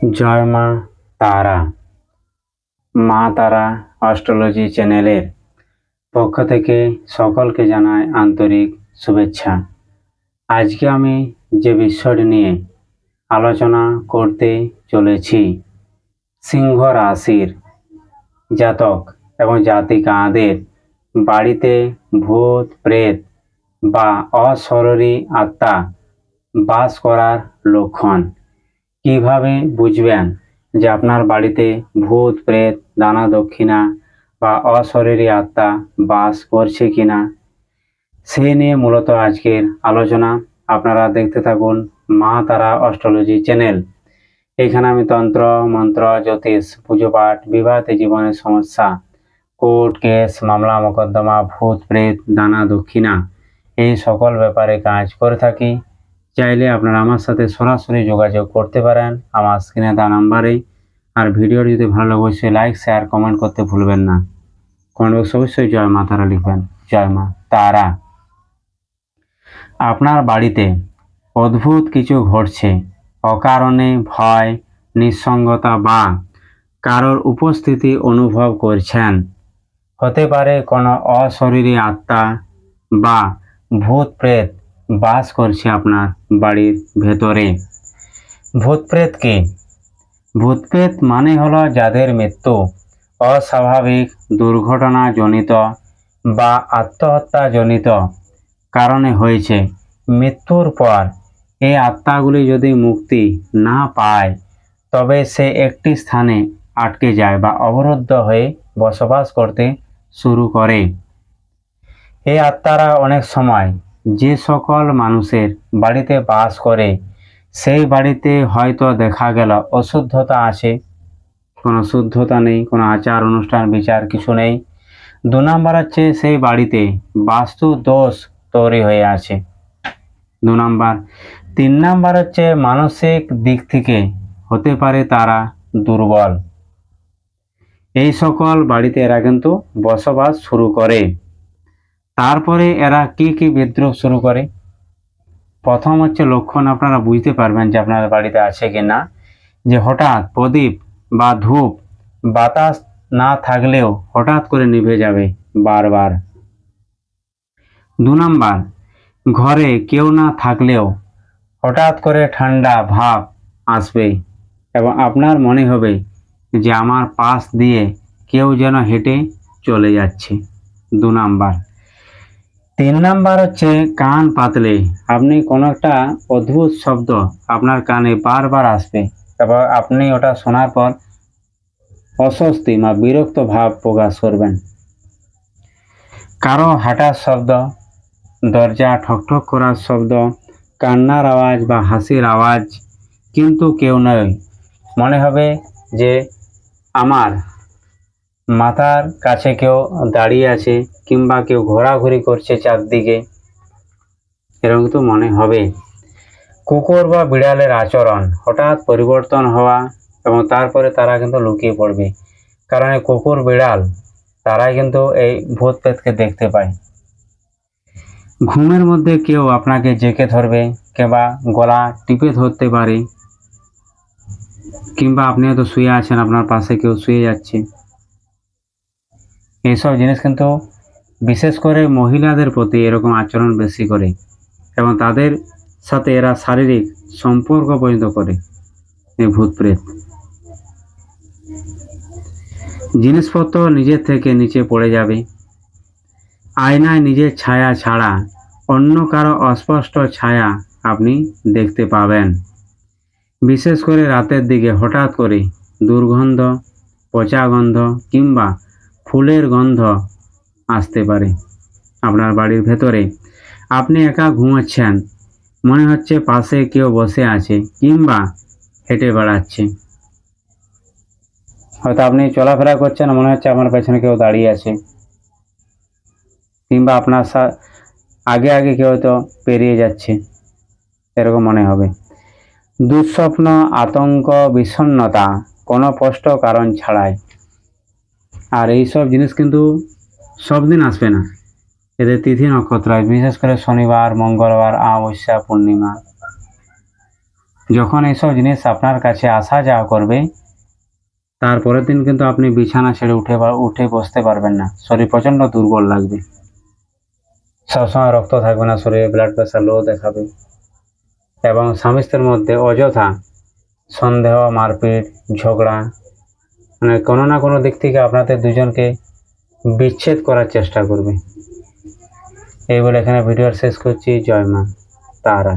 জয় মা তারা। মা তারা অস্ট্রোলজি চ্যানেলের পক্ষ থেকে সকলকে জানায় আন্তরিক শুভেচ্ছা। আজকে আমি যে বিষয়টি নিয়ে আলোচনা করতে চলেছি, সিংহ রাশির জাতক এবং জাতিকাদের বাড়িতে ভূত, প্রেত বা অশরীরী আত্মা বাস করার লক্ষণ। কীভাবে বুঝবেন যে আপনার বাড়িতে ভূত, প্রেত, দানা, দক্ষিণা বা অশরীরী আত্মা বাস করছে কিনা? সে নিয়ে মূলত আজকের আলোচনা আপনারা দেখতে থাকুন মা তারা অস্ট্রোলজি চ্যানেল। এখানে আমি তন্ত্র, মন্ত্র, জ্যোতিষ, পুজো পাঠ, বিবাহিত জীবনের সমস্যা, কোর্ট কেস, মামলা, মোকদ্দমা, ভূত, প্রেত, দানা, দক্ষিণা এই সকল ব্যাপারে কাজ করে থাকি। চাইলে আপনারা আমার সাথে সরাসরি যোগাযোগ করতে পারেন। আমার স্ক্রিনে দেওয়া নাম্বারেই। আর ভিডিও যদি ভালো লাগে, অবশ্যই লাইক শেয়ার কমেন্ট করতে ভুলবেন না। কমেন্ট বক্সে অবশ্যই জয় মা তারা লিখবেন। জয় মা তারা। আপনার বাড়িতে অদ্ভুত কিছু ঘটছে। অকারণে, ভয়, নিঃসঙ্গতা বা কারোর উপস্থিতি অনুভব করছেন। হতে পারে কোনো অশরীরী আত্মা বা ভূত প্রেত। বাস করছে আপনার বাড়ির ভেতরে। ভূত প্রেত কি ভূত প্রেত মানে হলো যাদের মৃত্যু অস্বাভাবিক, দুর্ঘটনাজনিত বা আত্মহত্যাজনিত কারণে হয়েছে। মৃত্যুর পর এই আত্মাগুলি যদি মুক্তি না পায়, তবে সে একটি স্থানে আটকে যায় বা অবরুদ্ধ হয়ে বসবাস করতে শুরু করে। এই আত্মারা অনেক সময় যে সকল মানুষের বাড়িতে বাস করে, সেই বাড়িতে হয়তো দেখা গেল অশুদ্ধতা আছে। কোনো শুদ্ধতা নেই, কোনো আচার, অনুষ্ঠান, বিচার কিছু নেই। দু নম্বর হচ্ছে সেই বাড়িতে বাস্তু দোষ তৈরি হয়ে আছে। দু নম্বর। তিন নম্বর হচ্ছে মানসিক দিক থেকে হতে পারে তারা দুর্বল। এই সকল বাড়িতে এরা কিন্তু বসবাস শুরু করে। তারপরে এরা কি কি বিদ্রোহ শুরু করে? প্রথম হচ্ছে লক্ষণ, আপনারা বুঝতে পারবেন যে আপনার বাড়িতে আছে কি না। যে হঠাৎ প্রদীপ বা ধূপ বাতাস না থাকলেও হঠাৎ করে নিভে যাবে বারবার। দু নম্বর, ঘরে কেউ না থাকলেও হঠাৎ করে ঠান্ডা ভাব আসবে এবং আপনার মনে হবে যে আমার পাশ দিয়ে কেউ যেন হেঁটে চলে যাচ্ছে। দু নাম্বার তিন নাম্বার হচ্ছে কান পাতলে। আপনি কোনো একটা অদ্ভুত শব্দ আপনার কানে বারবার আসবে। এবং আপনি ওটা শোনার পর অস্বস্তি বা বিরক্ত ভাব প্রকাশ করবেন। কারও হাঁটার শব্দ, দরজা ঠকঠক করার শব্দ, কান্নার আওয়াজ বা হাসির আওয়াজ কিন্তু কেউ নয়। মনে হবে যে আমার মাথার কাছে কেউ দাঁড়িয়ে আছে কিংবা কেউ ঘোরাঘুরি করছে চারদিকে, এরকম তো মনে হবে। কুকুর বা বিড়ালের আচরণ হঠাৎ পরিবর্তন হওয়া এবং তারপরে তারা কিন্তু লুকিয়ে পড়বে। কারণ এই কুকুর, বিড়াল, তারাই কিন্তু এই ভূত পেতকে দেখতে পায়। ঘুমের মধ্যে কেউ আপনাকে জেকে ধরবে কিংবা গলা টিপে ধরতে পারে, কিংবা আপনি হয়তো শুয়ে আছেন, আপনার পাশে কেউ শুয়ে যাচ্ছে। এইসব জিনিস কিন্তু বিশেষ করে মহিলাদের প্রতি এরকম আচরণ বেশি করে এবং তাদের সাথে এরা শারীরিক সম্পর্ক পর্যন্ত করে এই ভূত প্রেত জিনিসপত্র নিজের থেকে নিচে পড়ে যাবে। আয়নায় নিজের ছায়া ছাড়া অন্য কারও অস্পষ্ট ছায়া আপনি দেখতে পাবেন। বিশেষ করে রাতের দিকে হঠাৎ করে দুর্গন্ধ, পচা গন্ধ কিংবা ফুলের গন্ধ আসতে পারে আপনার বাড়ির ভেতরে। আপনি একা ঘুমাচ্ছেন, মনে হচ্ছে পাশে কেউ বসে আছে কিংবা হেঁটে বেড়াচ্ছে। হয়তো আপনি চলাফেরা করছেন, মনে হচ্ছে আমার পেছনে কেউ দাঁড়িয়ে আছে। কিংবা আপনার আগে আগে কেউ হয়তো পেরিয়ে যাচ্ছে, এরকম মনে হবে। দুঃস্বপ্ন, আতঙ্ক, বিষণ্ণতা কোনো স্পষ্ট কারণ ছাড়াই। আর এই সব জিনিস কিন্তু সব দিন আসবে না। এদের তিথি নক্ষত্র বিশেষ করে শনিবার, মঙ্গলবার, অমাবস্যা, পূর্ণিমা। যখন এইসব জিনিস আপনার কাছে আসা যাওয়া করবে, তারপরের দিন কিন্তু আপনি বিছানা ছেড়ে উঠে উঠে বসতে পারবেন না। শরীর প্রচণ্ড দুর্বল লাগবে। সবসময় রক্ত থাকবে না, শরীরে ব্লাড প্রেশার লো দেখাবে। এবং স্বামী স্ত্রীর মধ্যে অযথা সন্দেহ, মারপিট, ঝগড়া মানে কোনো না কোনো দিক থেকে আপনাদের দুজনকে বিচ্ছেদ করার চেষ্টা করবে। এই বলে এখানে ভিডিওর শেষ করছি। জয় মা, তারা।